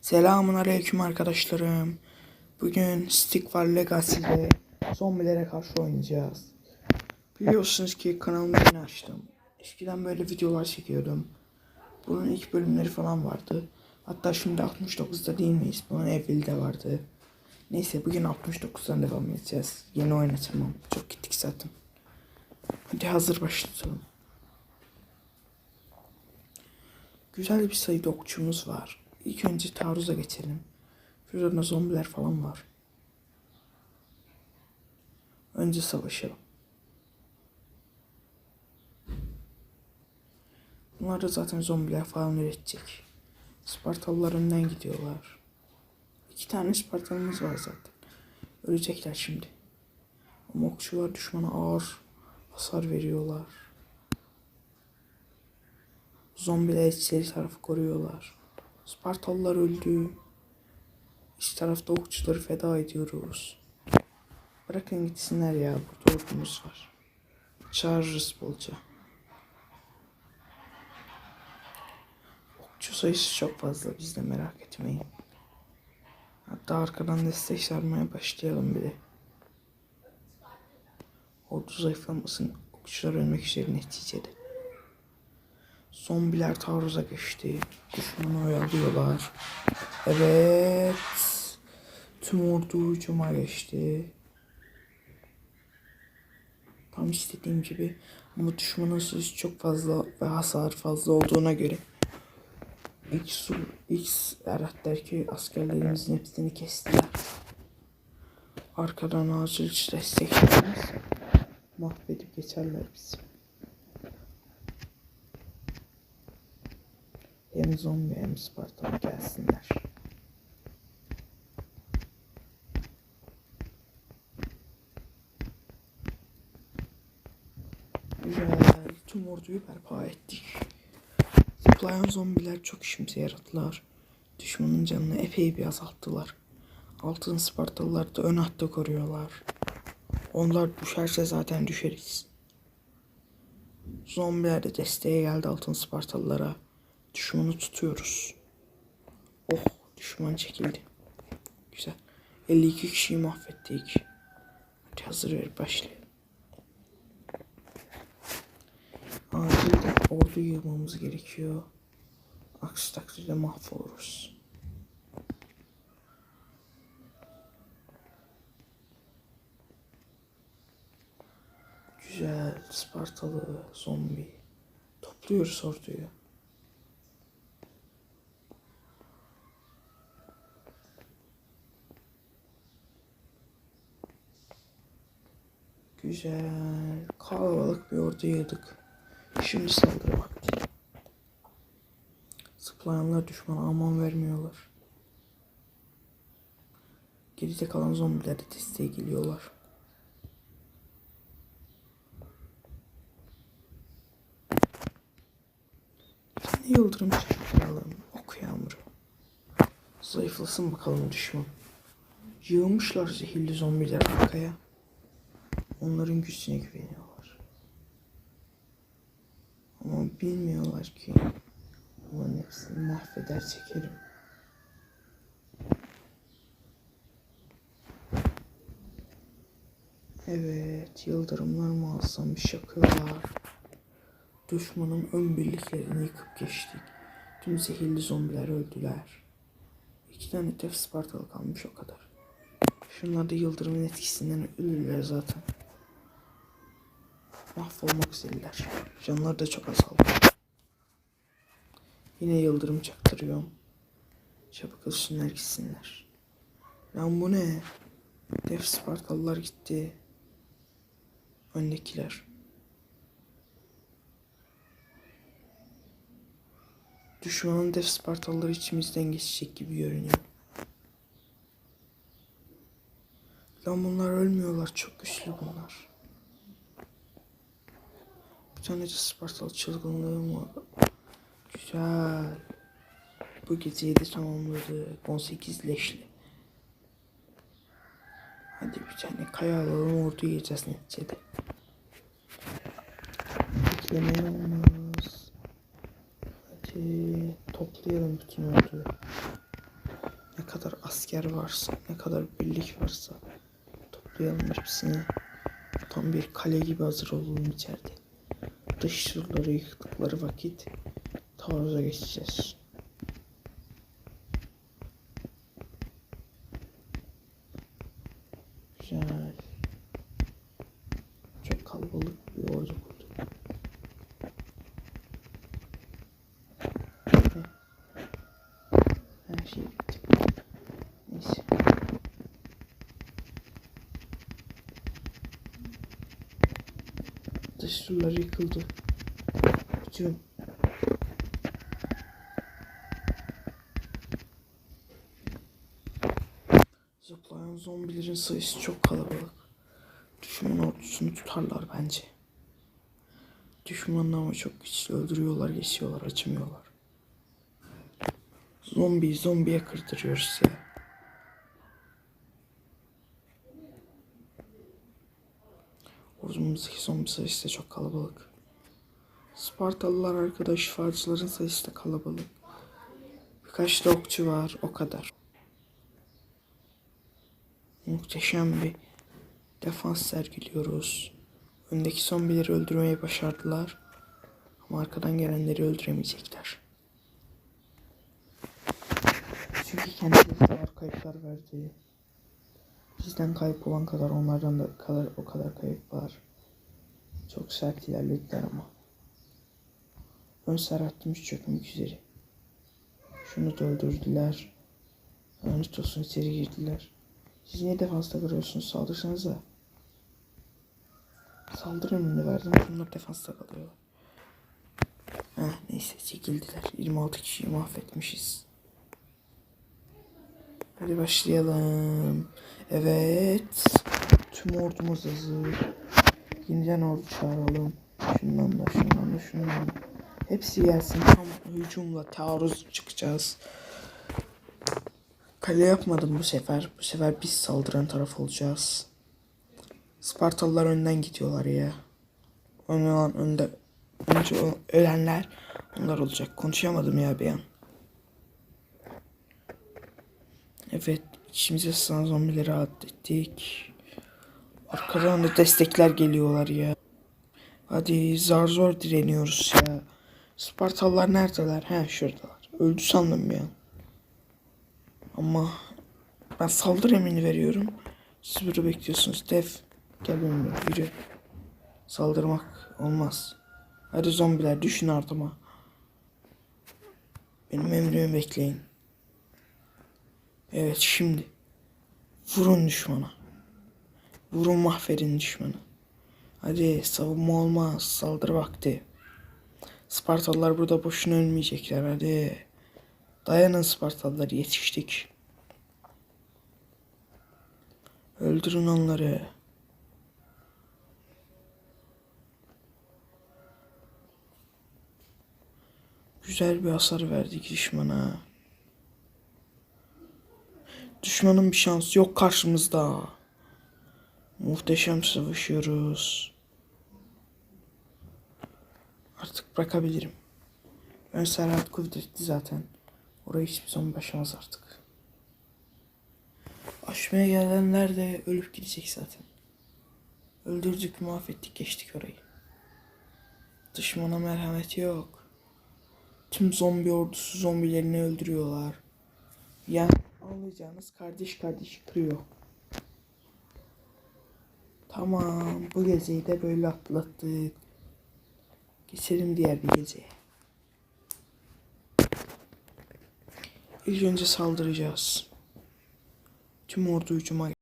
Selamun aleyküm arkadaşlarım. Bugün Stick War Legacy'de zombilere karşı oynayacağız. Biliyorsunuz ki kanalımı yeni açtım. Eskiden böyle videolar çekiyordum. Bunun ilk bölümleri falan vardı. Hatta şimdi 69'da değil miyiz? Bunun evveli vardı. Neyse bugün 69'dan devam edeceğiz. Yeni oynatmam. Çok gittik zaten. Hadi hazır başlatalım. Güzel bir sayıda okçumuz var. İlk önce taarruza geçelim. Şurada zombiler falan var. Önce savaşalım. Bunlar da zaten zombiler falan üretecek. Spartalılar önden gidiyorlar. İki tane Spartalımız var zaten. Ölecekler şimdi. Ama okçular düşmana ağır hasar veriyorlar. Zombiler içeri tarafı koruyorlar. Spartalılar öldü. İç tarafta okçuları feda ediyoruz. Bırakın gitsinler ya. Burada ordumuz var. Çağırırız bolca. Okçu sayısı çok fazla. Biz de merak etmeyin. Hatta arkadan destek sarmaya başlayalım bile. Ordu zayıflamasın. Okçular ölmek üzere neticede. Zombiler taarruza geçti. Düşmanı oyalıyorlar. Evet. Tüm ordu hücuma geçti. Tam istediğim gibi. Ama düşmanın sayısı çok fazla ve hasar fazla olduğuna göre X, X Erhat der ki askerlerimizin hepsini kestiler. Arkadan acil destek mahvedip geçerler bizi. Hem zombi hem Spartan gelsinler. Güzel. Tüm orduyu berpa ettik. Zıplayan zombiler çok işimize yaradılar. Düşmanın canını epey bir azalttılar. Altın Spartalılar da ön hatta koruyorlar. Onlar düşerse zaten düşeriz. Zombiler de desteğe geldi altın Spartalılara. Düşmanı tutuyoruz. Oh düşman çekildi. Güzel. 52 kişiyi mahvettik. Hadi hazır ver başlayalım. Acilde ordu yığmamız gerekiyor. Aksi takdirde mahvoluruz. Güzel Spartalı zombi. Topluyoruz orduyu. Güzel. Kalabalık bir ordu yığdık. Şimdi saldırı vakti. Zıplayanlar düşmana aman vermiyorlar. Geride kalan zombiler de desteğe geliyorlar. Tane yıldırım çakıralım. Ok yağmuru. Zayıflasın bakalım düşman. Yığmışlar zehirli zombiler arkaya. Onların gücüne güveniyorlar. Ama bilmiyorlar ki onların hepsini mahveder çekerim. Evet, yıldırımlar mı alsam bir şakıyorlar. Düşmanın ön birliklerini yıkıp geçtik. Tüm zehirli zombiler öldüler. İki tane tef Spartalı kalmış o kadar. Şunlar da yıldırımın etkisinden ölürler zaten. Mahvolmak üzereler. Canları da çok azaldı. Yine yıldırım çaktırıyorum. Çabuk ölsünler gitsinler. Lan bu ne? Def Spartalılar gitti. Öndekiler. Düşmanın Def Spartalıları içimizden geçecek gibi görünüyor. Lan bunlar ölmüyorlar. Çok güçlü bunlar. De Spartalı çılgınlığım var. Güzel. Bu geceyi de tamamladık. 18 leşli. Hadi bir tane kaya alalım ordu yiyeceğiz neticede. Beklemeye olmaz. Hadi toplayalım bütün orduyu. ne kadar asker varsa, ne kadar birlik varsa toplayalım hepsini. Tam bir kale gibi hazır olalım içeride. Dış surları yıktıkları vakit taarruza geçeceğiz. Güzel. Çok kalabalık bir ordu kurduk. Heh. Her şey bitti. Neyse. Dış surlar yıkıldı. Bütün Zıplayan zombilerin sayısı çok kalabalık. Düşman ordusunu tutarlar bence. Düşmanlar ama çok güçlü öldürüyorlar, geçiyorlar, açmıyorlar. Zombi zombiye kırdırıyoruz ya. Ordumuzdaki zombi sayısı da çok kalabalık. Spartalılar arkadaş şifacıların sayısı da kalabalık. Birkaç da okçu var o kadar. Muhteşem bir defans sergiliyoruz. Öndeki zombileri öldürmeyi başardılar. Ama arkadan gelenleri öldüremeyecekler. Çünkü kendileri kayıplar verdi. Bizden kayıp olan kadar onlardan da kadar o kadar kayıp var. Çok sert ilerlediler ama. Ön serhatımız çökmek üzere. Şunu da öldürdüler. Lanet içeri girdiler. Siz niye defansta kalıyorsunuz? Saldırsanıza. Saldırı emrini verdim. Bunlar defansta kalıyor. Heh, neyse çekildiler. 26 kişiyi mahvetmişiz. Hadi başlayalım. Evet. Tüm ordumuz hazır. Yeniden ordu çağıralım. Şundan da şundan da şundan da. Hepsi gelsin. Tam hücumla taarruz çıkacağız. Kale yapmadım bu sefer. Bu sefer biz saldıran taraf olacağız. Spartalılar önden gidiyorlar ya. Olan önde. Önce ölenler onlar olacak. Konuşamadım ya bir an. Evet. İçimize sığan zombileri atlettik. Arkadan da destekler geliyorlar ya. Hadi zar zor direniyoruz ya. Spartalılar neredeler? He şuradalar. Öldü sandım ya. Ama ben saldırı emrini veriyorum. Siz burada bekliyorsunuz. Dev gel benimle yürü. Saldırmak olmaz. Hadi zombiler düşün ardıma. Benim emrimi bekleyin. Evet şimdi. Vurun düşmana. Vurun mahvedin düşmanı. Hadi savunma olmaz. Saldırı vakti. Spartalılar burada boşuna ölmeyecekler. Hadi. Dayanın Spartalılar yetiştik. Öldürün onları. Güzel bir hasar verdik düşmana. Düşmanın bir şansı yok karşımızda. Muhteşem savaşıyoruz. Artık bırakabilirim. Ön serhat kudretli zaten. Orayı hiçbir zaman başamaz artık. Aşmaya gelenler de ölüp gidecek zaten. Öldürdük, mahvettik, geçtik orayı. Düşmana merhamet yok. Tüm zombi ordusu zombilerini öldürüyorlar. Yani anlayacağınız kardeş kardeşi kırıyor. Tamam, bu geceyi de böyle atlattık. Geçelim diğer bir geceye. İlk önce saldıracağız. Tüm ordu hücuma